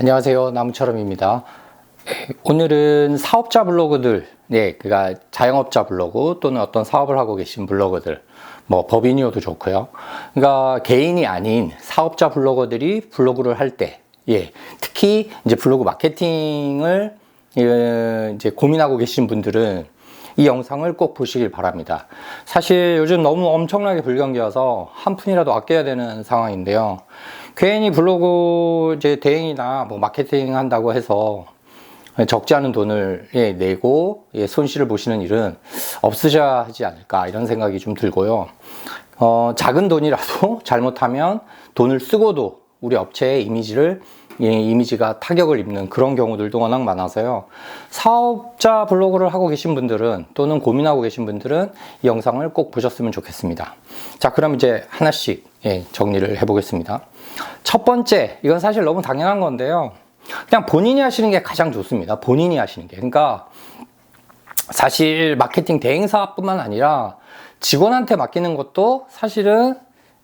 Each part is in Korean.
안녕하세요. 나무처럼입니다. 오늘은 사업자 블로그들, 네, 그니까 자영업자 블로그 또는 어떤 사업을 하고 계신 블로그들, 뭐 법인이어도 좋고요. 그러니까 개인이 아닌 사업자 블로거들이 블로그를 할 때, 예, 특히 이제 블로그 마케팅을 예, 이제 고민하고 계신 분들은 이 영상을 꼭 보시길 바랍니다. 사실 요즘 너무 엄청나게 불경기여서 한 푼이라도 아껴야 되는 상황인데요. 괜히 블로그 이제 대행이나 뭐 마케팅 한다고 해서 적지 않은 돈을 예, 내고 예, 손실을 보시는 일은 없으셔야 하지 않을까 이런 생각이 좀 들고요. 어, 작은 돈이라도 잘못하면 돈을 쓰고도 우리 업체의 이미지를 예, 이미지가 타격을 입는 그런 경우들도 워낙 많아서요. 사업자 블로그를 하고 계신 분들은 또는 고민하고 계신 분들은 이 영상을 꼭 보셨으면 좋겠습니다. 자, 그럼 이제 하나씩 예, 정리를 해보겠습니다. 첫 번째, 이건 사실 너무 당연한 건데요. 그냥 본인이 하시는 게 가장 좋습니다. 본인이 하시는 게. 그러니까 사실 마케팅 대행사뿐만 아니라 직원한테 맡기는 것도 사실은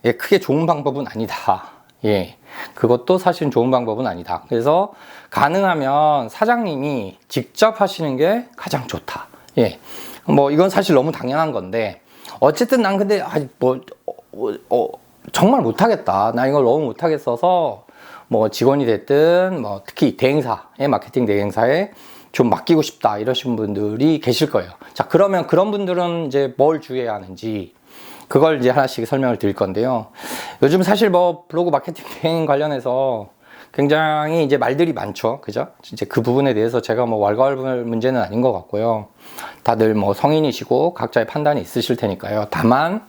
예, 크게 좋은 방법은 아니다. 예. 그것도 사실 좋은 방법은 아니다. 그래서 가능하면 사장님이 직접 하시는 게 가장 좋다. 예. 뭐 이건 사실 너무 당연한 건데 어쨌든 난 근데 아뭐 어, 어, 정말 못하겠다. 나 이걸 너무 못하겠어서 뭐 직원이 됐든 뭐 특히 대행사의 마케팅 대행사에 좀 맡기고 싶다 이러신 분들이 계실 거예요. 자 그러면 그런 분들은 이제 뭘 주의해야 하는지 그걸 이제 하나씩 설명을 드릴 건데요. 요즘 사실 뭐 블로그 마케팅 관련해서 굉장히 이제 말들이 많죠. 그죠? 이제 그 부분에 대해서 제가 뭐 왈가왈부 문제는 아닌 것 같고요. 다들 뭐 성인이시고 각자의 판단이 있으실 테니까요. 다만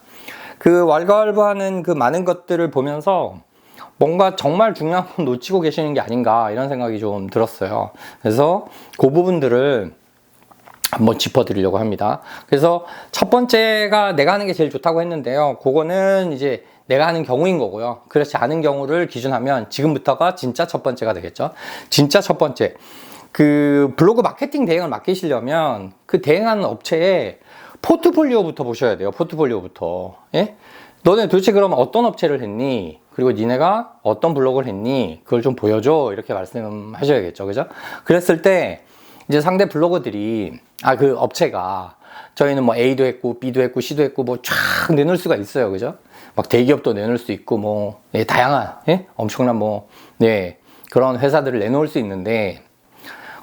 그 왈가왈부하는 그 많은 것들을 보면서 뭔가 정말 중요한 건 놓치고 계시는 게 아닌가 이런 생각이 좀 들었어요. 그래서 그 부분들을 한번 짚어드리려고 합니다. 그래서 첫 번째가 내가 하는 게 제일 좋다고 했는데요. 그거는 이제 내가 하는 경우인 거고요. 그렇지 않은 경우를 기준하면 지금부터가 진짜 첫 번째가 되겠죠. 진짜 첫 번째. 그 블로그 마케팅 대행을 맡기시려면 그 대행하는 업체에 포트폴리오부터 보셔야 돼요. 포트폴리오부터. 예? 너네 도대체 그러면 어떤 업체를 했니? 그리고 니네가 어떤 블로그를 했니? 그걸 좀 보여줘. 이렇게 말씀하셔야겠죠. 그죠? 그랬을 때 이제 상대 블로거들이 아 그 업체가 저희는 뭐 A도 했고 B도 했고 C도 했고 뭐 쫙 내놓을 수가 있어요. 그죠? 막 대기업도 내놓을 수 있고 뭐 네, 다양한 예? 엄청난 뭐 네, 그런 회사들을 내놓을 수 있는데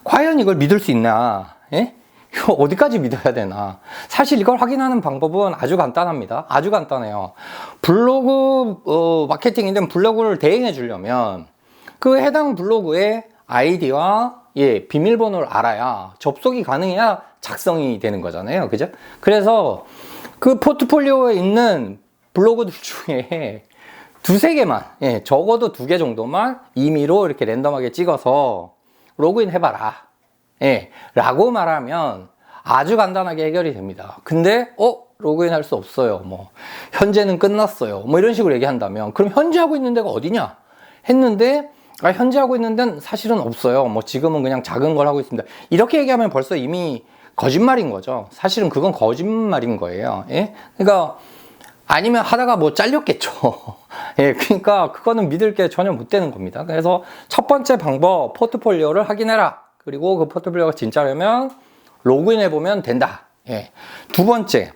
과연 이걸 믿을 수 있나? 예? 이거 어디까지 믿어야 되나? 사실 이걸 확인하는 방법은 아주 간단합니다. 아주 간단해요. 블로그 어, 마케팅인데 블로그를 대행해 주려면 그 해당 블로그의 아이디와 예, 비밀번호를 알아야 접속이 가능해야 작성이 되는 거잖아요. 그죠? 그래서 그 포트폴리오에 있는 블로그들 중에 두세 개만, 예, 적어도 두 개 정도만 임의로 이렇게 랜덤하게 찍어서 로그인 해봐라. 예, 라고 말하면 아주 간단하게 해결이 됩니다. 근데, 어? 로그인 할 수 없어요. 뭐, 현재는 끝났어요. 뭐 이런 식으로 얘기한다면, 그럼 현재 하고 있는 데가 어디냐? 했는데, 아, 현재 하고 있는 데는 사실은 없어요. 뭐 지금은 그냥 작은 걸 하고 있습니다. 이렇게 얘기하면 벌써 이미 거짓말인 거죠. 사실은 그건 거짓말인 거예요. 예? 그러니까 아니면 하다가 뭐 잘렸겠죠. 예, 그러니까 그거는 믿을 게 전혀 못 되는 겁니다. 그래서 첫 번째 방법, 포트폴리오를 확인해라. 그리고 그 포트폴리오가 진짜라면 로그인해 보면 된다. 예. 두 번째.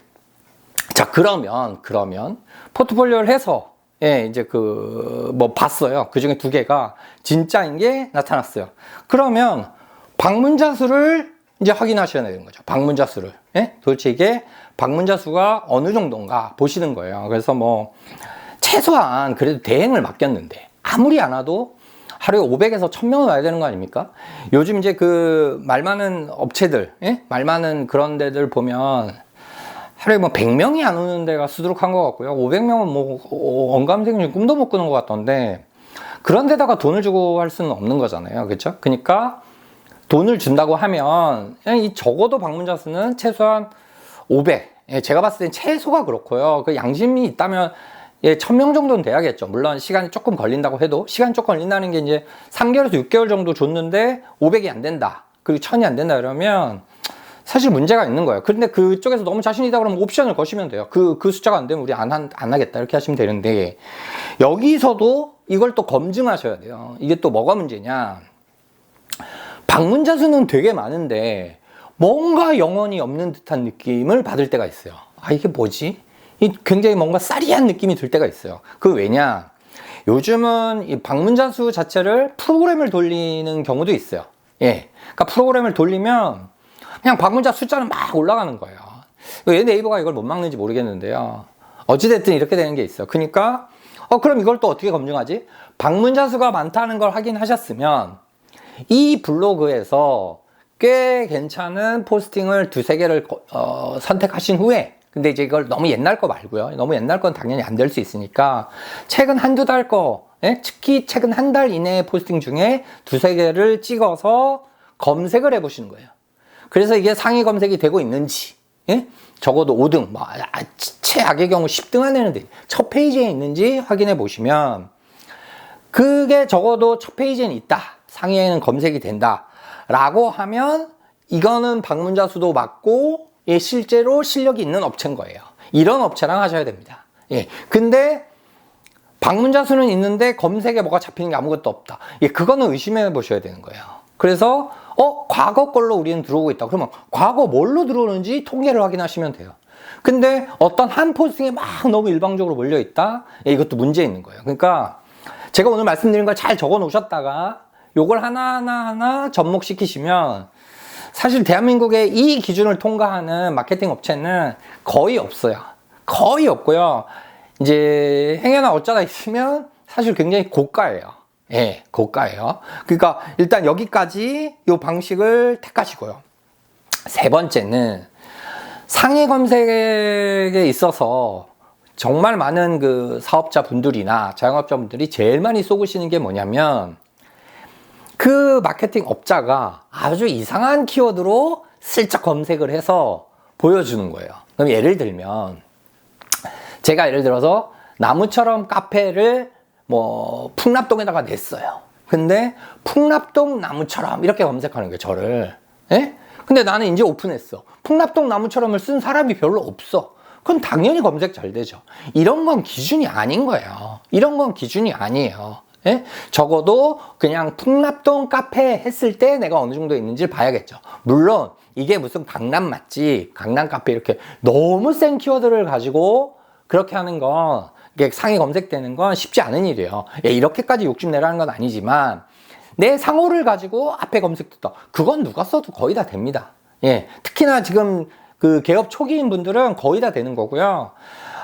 자, 그러면, 그러면 포트폴리오를 해서 예, 이제 그, 뭐 봤어요. 그 중에 두 개가 진짜인 게 나타났어요. 그러면 방문자 수를 이제 확인하셔야 되는 거죠. 방문자 수를. 예? 도대체 이게 방문자 수가 어느 정도인가 보시는 거예요. 그래서 뭐, 최소한 그래도 대행을 맡겼는데, 아무리 안 와도 하루에 500에서 1000명은 와야 되는 거 아닙니까? 요즘 이제 그 말 많은 업체들, 예? 말 많은 그런 데들 보면 하루에 뭐 100명이 안 오는 데가 수두룩한 것 같고요. 500명은 뭐 어, 언감생 중 꿈도 못 꾸는 것 같던데 그런 데다가 돈을 주고 할 수는 없는 거잖아요. 그렇죠? 그러니까 돈을 준다고 하면 이 적어도 방문자 수는 최소한 500. 예, 제가 봤을 땐 최소가 그렇고요. 그 양심이 있다면 예, 1000명 정도는 돼야겠죠. 물론 시간이 조금 걸린다고 해도 시간이 조금 걸린다는 게 이제 3개월에서 6개월 정도 줬는데 500이 안 된다. 그리고 1000이 안 된다 그러면 사실 문제가 있는 거예요. 그런데 그쪽에서 너무 자신이다 그러면 옵션을 거시면 돼요. 그, 그 숫자가 안 되면 우리 안, 안 하겠다. 이렇게 하시면 되는데, 여기서도 이걸 또 검증하셔야 돼요. 이게 또 뭐가 문제냐. 방문자 수는 되게 많은데 뭔가 영혼이 없는 듯한 느낌을 받을 때가 있어요. 아, 이게 뭐지? 이 굉장히 뭔가 싸리한 느낌이 들 때가 있어요. 그 왜냐? 요즘은 이 방문자 수 자체를 프로그램을 돌리는 경우도 있어요. 예. 그러니까 프로그램을 돌리면 그냥 방문자 숫자는 막 올라가는 거예요. 왜 네이버가 이걸 못 막는지 모르겠는데요. 어찌됐든 이렇게 되는 게 있어. 그러니까, 어, 그럼 이걸 또 어떻게 검증하지? 방문자 수가 많다는 걸 확인하셨으면 이 블로그에서 꽤 괜찮은 포스팅을 두세 개를 어, 선택하신 후에 근데 이제 이걸 너무 옛날 거 말고요. 너무 옛날 건 당연히 안 될 수 있으니까 최근 한두 달 거, 예? 특히 최근 한 달 이내의 포스팅 중에 두세 개를 찍어서 검색을 해 보시는 거예요. 그래서 이게 상위 검색이 되고 있는지, 예? 적어도 5등, 뭐, 아, 최악의 경우 10등 안에는 첫 페이지에 있는지 확인해 보시면 그게 적어도 첫 페이지에는 있다. 상위에는 검색이 된다. 라고 하면 이거는 방문자 수도 맞고 예, 실제로 실력이 있는 업체인 거예요. 이런 업체랑 하셔야 됩니다. 예. 근데 방문자 수는 있는데 검색에 뭐가 잡히는 게 아무것도 없다. 예, 그거는 의심해 보셔야 되는 거예요. 그래서 어, 과거 걸로 우리는 들어오고 있다. 그러면 과거 뭘로 들어오는지 통계를 확인하시면 돼요. 근데 어떤 한 포스팅에 막 너무 일방적으로 몰려 있다. 예, 이것도 문제 있는 거예요. 그러니까 제가 오늘 말씀드린 걸 잘 적어 놓으셨다가 요걸 하나하나 하나 접목시키시면 사실 대한민국의 이 기준을 통과하는 마케팅 업체는 거의 없어요. 거의 없고요. 이제 행여나 어쩌다 있으면 사실 굉장히 고가예요. 예, 고가예요. 그러니까 일단 여기까지 이 방식을 택하시고요. 세 번째는 상위 검색에 있어서 정말 많은 그 사업자 분들이나 자영업자 분들이 제일 많이 쏘으시는 게 뭐냐면 그 마케팅 업자가 아주 이상한 키워드로 슬쩍 검색을 해서 보여주는 거예요. 그럼 예를 들면 제가 예를 들어서 나무처럼 카페를 뭐 풍납동에다가 냈어요. 근데 풍납동 나무처럼 이렇게 검색하는 거예요, 저를. 예? 근데 나는 이제 오픈했어. 풍납동 나무처럼을 쓴 사람이 별로 없어. 그건 당연히 검색 잘 되죠. 이런 건 기준이 아닌 거예요. 이런 건 기준이 아니에요. 예? 적어도 그냥 풍납동 카페 했을 때 내가 어느 정도 있는지 봐야겠죠. 물론 이게 무슨 강남 맛집, 강남 카페 이렇게 너무 센 키워드를 가지고 그렇게 하는 건 이게 상위 검색되는 건 쉽지 않은 일이에요. 예, 이렇게까지 욕심내라는 건 아니지만 내 상호를 가지고 앞에 검색됐다. 그건 누가 써도 거의 다 됩니다. 예, 특히나 지금 그 개업 초기인 분들은 거의 다 되는 거고요.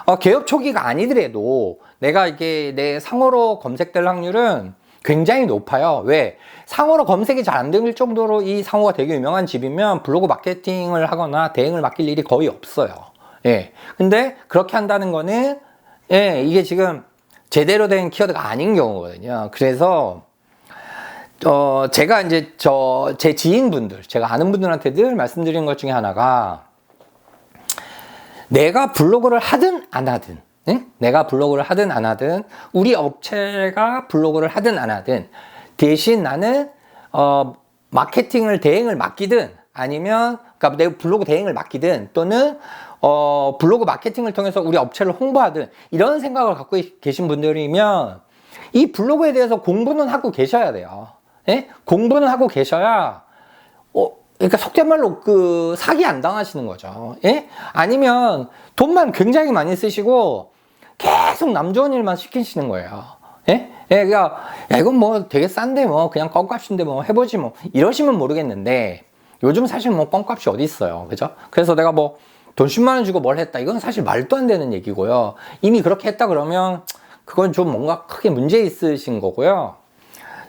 어, 개업 초기가 아니더라도 내가 이게 내 상호로 검색될 확률은 굉장히 높아요. 왜? 상호로 검색이 잘 안 될 정도로 이 상호가 되게 유명한 집이면 블로그 마케팅을 하거나 대행을 맡길 일이 거의 없어요. 예. 근데 그렇게 한다는 거는, 예, 이게 지금 제대로 된 키워드가 아닌 경우거든요. 그래서, 어, 제가 이제 저, 제 지인분들, 제가 아는 분들한테 늘 말씀드리는 것 중에 하나가, 내가 블로그를 하든 안 하든, 응? 내가 블로그를 하든 안 하든, 우리 업체가 블로그를 하든 안 하든, 대신 나는, 어, 마케팅을 대행을 맡기든, 아니면, 그니까 내 블로그 대행을 맡기든, 또는, 어, 블로그 마케팅을 통해서 우리 업체를 홍보하든, 이런 생각을 갖고 계신 분들이면, 이 블로그에 대해서 공부는 하고 계셔야 돼요. 예? 공부는 하고 계셔야, 어, 그러니까 속된 말로 그 사기 안 당하시는 거죠. 예? 아니면 돈만 굉장히 많이 쓰시고 계속 남 좋은 일만 시키시는 거예요. 예? 예, 그러니까 야 이건 뭐 되게 싼데 뭐 그냥 껌값인데 뭐 해보지 뭐 이러시면 모르겠는데 요즘 사실 뭐 껌값이 어디 있어요, 그죠? 그래서 내가 뭐 돈 10만 원 주고 뭘 했다 이건 사실 말도 안 되는 얘기고요. 이미 그렇게 했다 그러면 그건 좀 뭔가 크게 문제 있으신 거고요.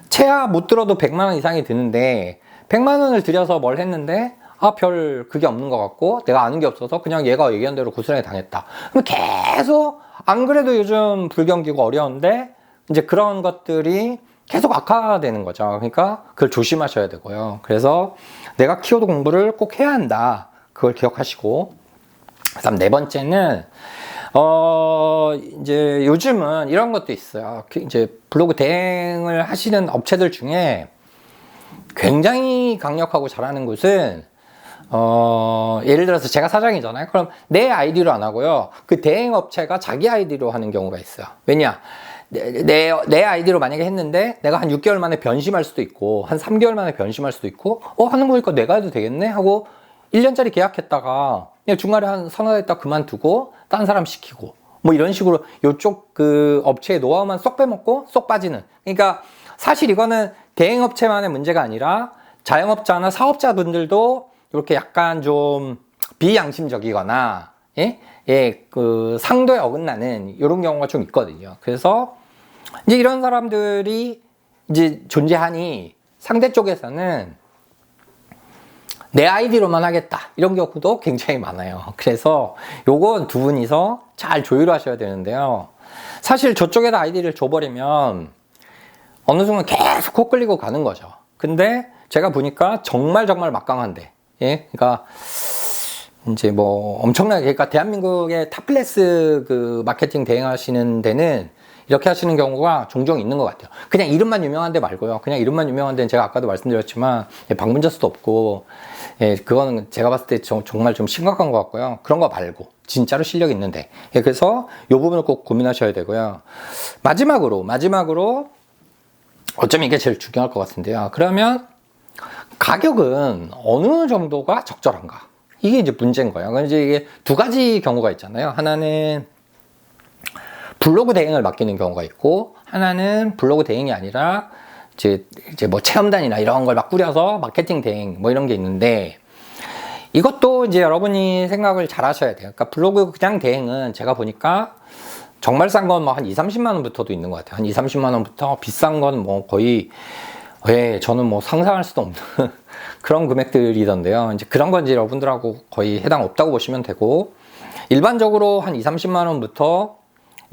최하 못 들어도 100만 원 이상이 드는데 100만 원을 들여서 뭘 했는데 아, 별 그게 없는 것 같고 내가 아는 게 없어서 그냥 얘가 얘기한 대로 고스란히 당했다. 그럼 계속 안 그래도 요즘 불경기고 어려운데 이제 그런 것들이 계속 악화되는 거죠. 그러니까 그걸 조심하셔야 되고요. 그래서 내가 키워드 공부를 꼭 해야 한다. 그걸 기억하시고 그다음 네 번째는 어 이제 요즘은 이런 것도 있어요. 이제 블로그 대행을 하시는 업체들 중에 굉장히 강력하고 잘하는 곳은 어, 예를 들어서 제가 사장이잖아요. 그럼 내 아이디로 안 하고요. 그 대행 업체가 자기 아이디로 하는 경우가 있어요. 왜냐? 내, 내, 내 아이디로 만약에 했는데 내가 한 6개월 만에 변심할 수도 있고 한 3개월 만에 변심할 수도 있고 어 하는 거니까 내가 해도 되겠네 하고 1년짜리 계약했다가 중간에 한 서너 달 있다 그만두고 딴 사람 시키고 뭐 이런 식으로 요쪽 그 업체의 노하우만 쏙 빼먹고 쏙 빠지는 그러니까 사실 이거는 대행업체만의 문제가 아니라 자영업자나 사업자분들도 이렇게 약간 좀 비양심적이거나 예? 예, 그 상도에 어긋나는 이런 경우가 좀 있거든요. 그래서 이제 이런 사람들이 이제 존재하니 상대 쪽에서는 내 아이디로만 하겠다. 이런 경우도 굉장히 많아요. 그래서 요건 두 분이서 잘 조율하셔야 되는데요. 사실 저쪽에다 아이디를 줘버리면 어느 순간 계속 코 끌리고 가는 거죠. 근데 제가 보니까 정말 정말 막강한데, 예, 그러니까 이제 뭐 엄청나게 그러니까 대한민국의 탑 클래스 그 마케팅 대행하시는 데는 이렇게 하시는 경우가 종종 있는 것 같아요. 그냥 이름만 유명한 데 말고요. 그냥 이름만 유명한 데는 제가 아까도 말씀드렸지만 예, 방문자 수도 없고 예, 그거는 제가 봤을 때 정, 정말 좀 심각한 것 같고요. 그런 거 말고 진짜로 실력 있는데 예, 그래서 이 부분을 꼭 고민하셔야 되고요. 마지막으로 마지막으로 어쩌면 이게 제일 중요할 것 같은데요. 그러면 가격은 어느 정도가 적절한가? 이게 이제 문제인 거예요. 그럼 이제 이게 두 가지 경우가 있잖아요. 하나는 블로그 대행을 맡기는 경우가 있고, 하나는 블로그 대행이 아니라 이제, 이제 뭐 체험단이나 이런 걸 막 꾸려서 마케팅 대행 뭐 이런 게 있는데, 이것도 이제 여러분이 생각을 잘 하셔야 돼요. 그러니까 블로그 그냥 대행은 제가 보니까 정말 싼 건 뭐 한 2, 30만 원부터도 있는 것 같아요. 한 2, 30만 원부터 비싼 건 뭐 거의 예, 저는 뭐 상상할 수도 없는 그런 금액들이던데요. 이제 그런 건 이제 여러분들하고 거의 해당 없다고 보시면 되고 일반적으로 한 2, 30만 원부터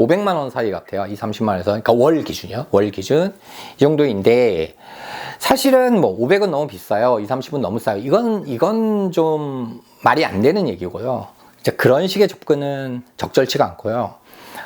500만 원 사이 같아요. 2, 30만 원에서 그러니까 월 기준이요. 월 기준 이 정도인데 사실은 뭐 500은 너무 비싸요. 2, 30은 너무 싸요. 이건 이건 좀 말이 안 되는 얘기고요. 이제 그런 식의 접근은 적절치가 않고요.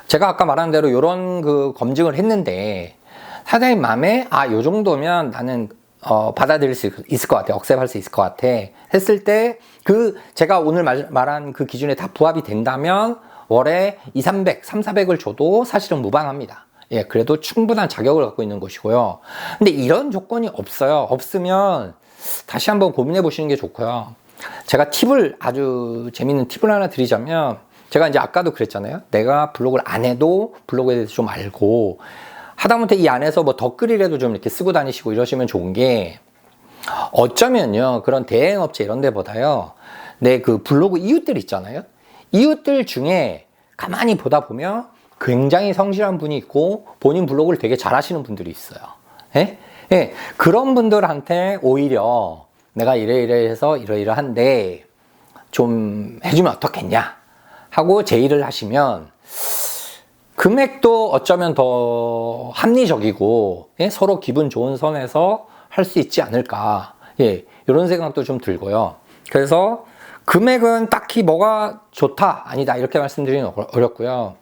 제가 아까 말한 대로 이런 그 검증을 했는데 사장님 마음에 아, 요 정도면 나는 어, 받아들일 수 있을 것 같아. 억셉할 수 있을 것 같아. 했을 때, 그, 제가 오늘 말, 말한 그 기준에 다 부합이 된다면, 월에 2, 300, 3, 400을 줘도 사실은 무방합니다. 예, 그래도 충분한 자격을 갖고 있는 것이고요. 근데 이런 조건이 없어요. 없으면 다시 한번 고민해 보시는 게 좋고요. 제가 팁을 아주 재밌는 팁을 하나 드리자면, 제가 이제 아까도 그랬잖아요. 내가 블로그를 안 해도 블로그에 대해서 좀 알고, 하다못해 이 안에서 뭐 덧글이라도 좀 이렇게 쓰고 다니시고 이러시면 좋은 게 어쩌면요 그런 대행업체 이런 데보다요 내 그 블로그 이웃들 있잖아요 이웃들 중에 가만히 보다 보면 굉장히 성실한 분이 있고 본인 블로그를 되게 잘 하시는 분들이 있어요 예? 예, 그런 분들한테 오히려 내가 이래 이래 해서 이러이러한데 좀 해주면 어떻겠냐 하고 제의를 하시면 금액도 어쩌면 더 합리적이고 예? 서로 기분 좋은 선에서 할 수 있지 않을까 예, 이런 생각도 좀 들고요. 그래서 금액은 딱히 뭐가 좋다 아니다 이렇게 말씀드리는 어렵고요.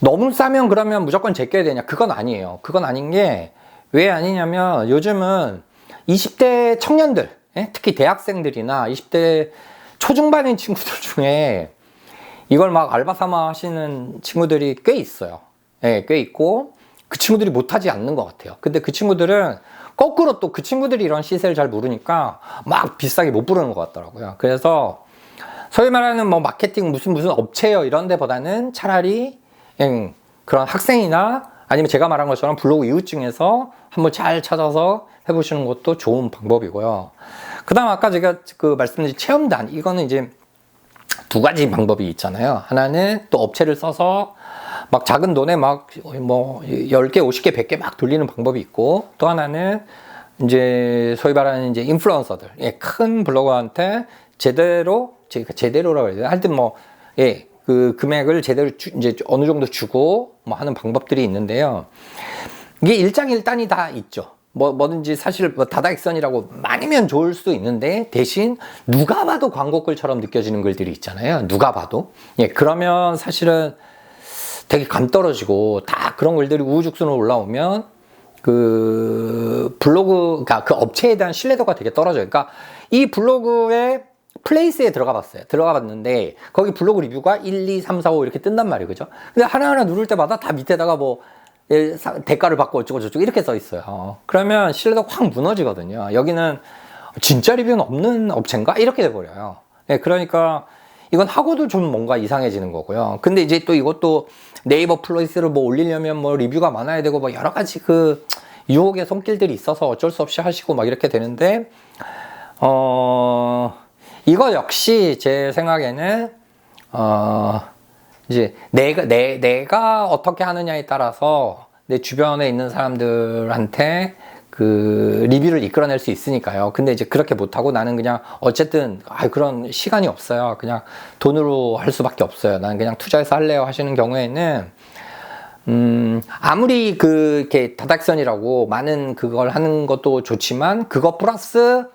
너무 싸면 그러면 무조건 제껴야 되냐 그건 아니에요. 그건 아닌 게 왜 아니냐면 요즘은 20대 청년들 예? 특히 대학생들이나 20대 초중반인 친구들 중에 이걸 막 알바 삼아 하시는 친구들이 꽤 있어요. 예, 꽤 있고 그 친구들이 못하지 않는 것 같아요. 근데 그 친구들은 거꾸로 또 그 친구들이 이런 시세를 잘 모르니까 막 비싸게 못 부르는 것 같더라고요. 그래서 소위 말하는 뭐 마케팅 무슨 무슨 업체요 이런 데보다는 차라리 그런 학생이나 아니면 제가 말한 것처럼 블로그 이웃 중에서 한번 잘 찾아서 해보시는 것도 좋은 방법이고요. 그 다음 아까 제가 그 말씀드린 체험단 이거는 이제 두 가지 방법이 있잖아요. 하나는 또 업체를 써서 막 작은 돈에 막 뭐 10개, 50개, 100개 막 돌리는 방법이 있고 또 하나는 이제 소위 말하는 이제 인플루언서들, 예, 큰 블로거한테 제대로, 제대로라고 해야 되나? 하여튼 뭐, 예, 그 금액을 제대로 주, 이제 어느 정도 주고 뭐 하는 방법들이 있는데요. 이게 일장일단이 다 있죠. 뭐, 뭐든지 사실 뭐 다다익선이라고 많으면 좋을 수도 있는데 대신 누가 봐도 광고글처럼 느껴지는 글들이 있잖아요. 누가 봐도. 예, 그러면 사실은 되게 감 떨어지고 다 그런 글들이 우후죽순으로 올라오면 그 블로그, 그러니까 그 업체에 대한 신뢰도가 되게 떨어져요. 그러니까 이 블로그의 플레이스에 들어가 봤어요. 들어가 봤는데 거기 블로그 리뷰가 1, 2, 3, 4, 5 이렇게 뜬단 말이에요. 그죠? 근데 하나하나 누를 때마다 다 밑에다가 뭐 예, 사- 대가를 받고 어쩌고 저쩌고 이렇게 써 있어요. 그러면 신뢰도가 확 무너지거든요. 여기는 진짜 리뷰는 없는 업체인가? 이렇게 돼버려요. 예, 그러니까 이건 하고도 좀 뭔가 이상해지는 거고요. 근데 이제 또 이것도 네이버 플레이스를 뭐 올리려면 뭐 리뷰가 많아야 되고 뭐 여러 가지 그 유혹의 손길들이 있어서 어쩔 수 없이 하시고 막 이렇게 되는데, 어, 이거 역시 제 생각에는, 어, 이제 내가, 내, 내가 어떻게 하느냐에 따라서 내 주변에 있는 사람들한테 그 리뷰를 이끌어낼 수 있으니까요. 근데 이제 그렇게 못하고 나는 그냥 어쨌든 아 그런 시간이 없어요. 그냥 돈으로 할 수밖에 없어요. 나는 그냥 투자해서 할래요 하시는 경우에는 음, 아무리 그, 이렇게 다닥선이라고 많은 그걸 하는 것도 좋지만, 그거 플러스,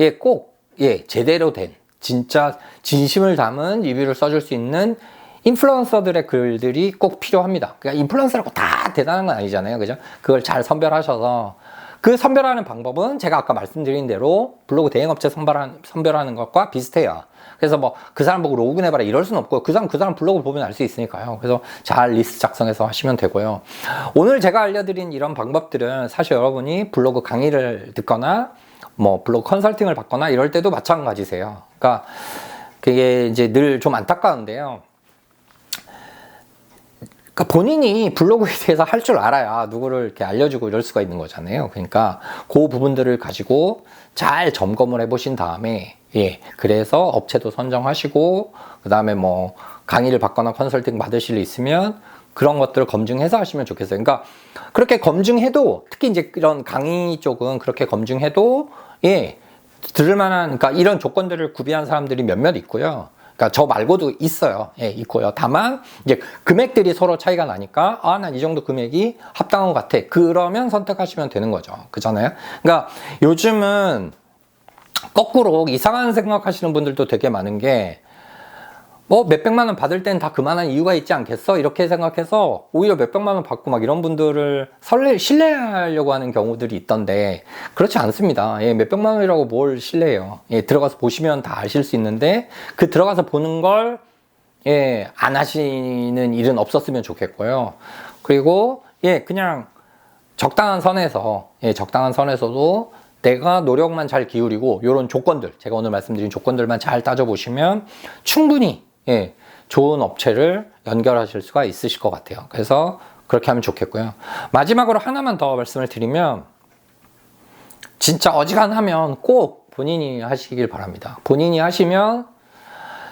예, 꼭, 예, 제대로 된, 진짜 진심을 담은 리뷰를 써줄 수 있는 인플루언서들의 글들이 꼭 필요합니다. 그러니까 인플루언서라고 다 대단한 건 아니잖아요. 그죠? 그걸 잘 선별하셔서, 그 선별하는 방법은 제가 아까 말씀드린 대로 블로그 대행업체 선별하는, 선별하는 것과 비슷해요. 그래서 뭐 그 사람 보고 로그인 해봐라 이럴 수는 없고 그 사람 그 사람 블로그 보면 알 수 있으니까요. 그래서 잘 리스트 작성해서 하시면 되고요. 오늘 제가 알려드린 이런 방법들은 사실 여러분이 블로그 강의를 듣거나 뭐 블로그 컨설팅을 받거나 이럴 때도 마찬가지세요. 그러니까 그게 이제 늘 좀 안타까운데요. 그러니까 본인이 블로그에 대해서 할 줄 알아야 누구를 이렇게 알려주고 이럴 수가 있는 거잖아요. 그러니까 그 부분들을 가지고 잘 점검을 해보신 다음에 예 그래서 업체도 선정하시고 그 다음에 뭐 강의를 받거나 컨설팅 받으실 일 있으면 그런 것들을 검증해서 하시면 좋겠어요. 그러니까 그렇게 검증해도 특히 이제 이런 강의 쪽은 그렇게 검증해도 예 들을 만한 그러니까 이런 조건들을 구비한 사람들이 몇몇 있고요. 그러니까 저 말고도 있어요. 예, 있고요. 다만 이제 금액들이 서로 차이가 나니까 아, 난 이 정도 금액이 합당한 것 같아. 그러면 선택하시면 되는 거죠. 그잖아요. 그러니까 요즘은 거꾸로 이상한 생각하시는 분들도 되게 많은 게 뭐 몇백만 원 받을 땐 다 그만한 이유가 있지 않겠어? 이렇게 생각해서 오히려 몇백만 원 받고 막 이런 분들을 설레, 신뢰하려고 하는 경우들이 있던데 그렇지 않습니다. 예, 몇백만 원이라고 뭘 신뢰해요. 예, 들어가서 보시면 다 아실 수 있는데 그 들어가서 보는 걸 예, 안 하시는 일은 없었으면 좋겠고요. 그리고 예, 그냥 적당한 선에서 예, 적당한 선에서도 내가 노력만 잘 기울이고 이런 조건들 제가 오늘 말씀드린 조건들만 잘 따져보시면 충분히 예, 좋은 업체를 연결하실 수가 있으실 것 같아요. 그래서 그렇게 하면 좋겠고요. 마지막으로 하나만 더 말씀을 드리면 진짜 어지간하면 꼭 본인이 하시길 바랍니다. 본인이 하시면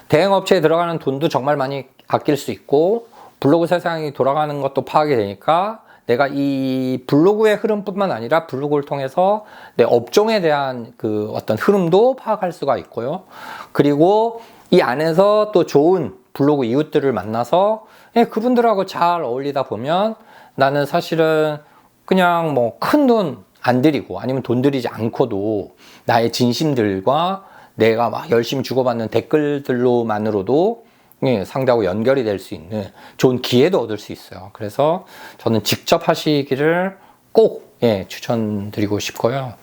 대행업체에 들어가는 돈도 정말 많이 아낄 수 있고 블로그 세상이 돌아가는 것도 파악이 되니까 내가 이 블로그의 흐름뿐만 아니라 블로그를 통해서 내 업종에 대한 그 어떤 흐름도 파악할 수가 있고요. 그리고 이 안에서 또 좋은 블로그 이웃들을 만나서 예, 그분들하고 잘 어울리다 보면 나는 사실은 그냥 뭐 큰 돈 안 들이고 아니면 돈 들이지 않고도 나의 진심들과 내가 막 열심히 주고받는 댓글들로만으로도 예, 상대하고 연결이 될 수 있는 좋은 기회도 얻을 수 있어요. 그래서 저는 직접 하시기를 꼭 예, 추천드리고 싶고요.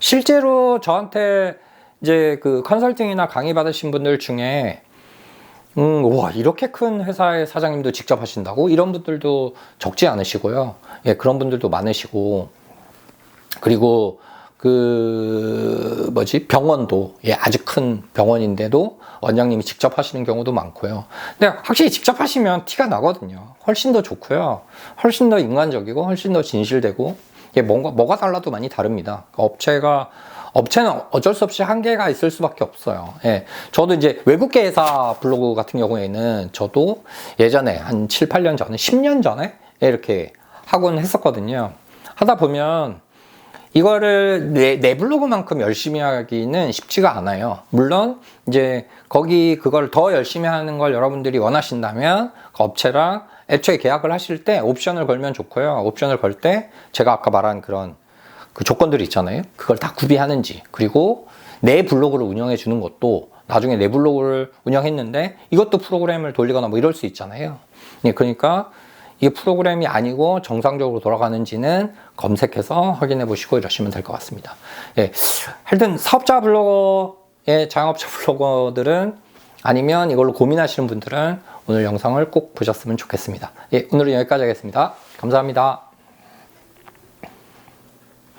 실제로 저한테 이제 그 컨설팅이나 강의 받으신 분들 중에 음, 와, 이렇게 큰 회사의 사장님도 직접 하신다고? 이런 분들도 적지 않으시고요. 예, 그런 분들도 많으시고, 그리고 그, 뭐지, 병원도, 예, 아주 큰 병원인데도 원장님이 직접 하시는 경우도 많고요. 근데 확실히 직접 하시면 티가 나거든요. 훨씬 더 좋고요. 훨씬 더 인간적이고, 훨씬 더 진실되고, 예, 뭔가, 뭐가 달라도 많이 다릅니다. 그러니까 업체가, 업체는 어쩔 수 없이 한계가 있을 수밖에 없어요. 예. 저도 이제 외국계 회사 블로그 같은 경우에는 저도 예전에 한 7, 8년 전에, 10년 전에 이렇게 하곤 했었거든요. 하다 보면 이거를 내, 내 블로그만큼 열심히 하기는 쉽지가 않아요. 물론 이제 거기 그걸 더 열심히 하는 걸 여러분들이 원하신다면 그 업체랑 애초에 계약을 하실 때 옵션을 걸면 좋고요. 옵션을 걸 때 제가 아까 말한 그런 그 조건들이 있잖아요. 그걸 다 구비하는지 그리고 내 블로그를 운영해 주는 것도 나중에 내 블로그를 운영했는데 이것도 프로그램을 돌리거나 뭐 이럴 수 있잖아요. 예, 그러니까 이게 프로그램이 아니고 정상적으로 돌아가는지는 검색해서 확인해 보시고 이러시면 될 것 같습니다. 예, 하여튼 사업자 블로거의 자영업자 블로거들은 아니면 이걸로 고민하시는 분들은 오늘 영상을 꼭 보셨으면 좋겠습니다. 예, 오늘은 여기까지 하겠습니다. 감사합니다.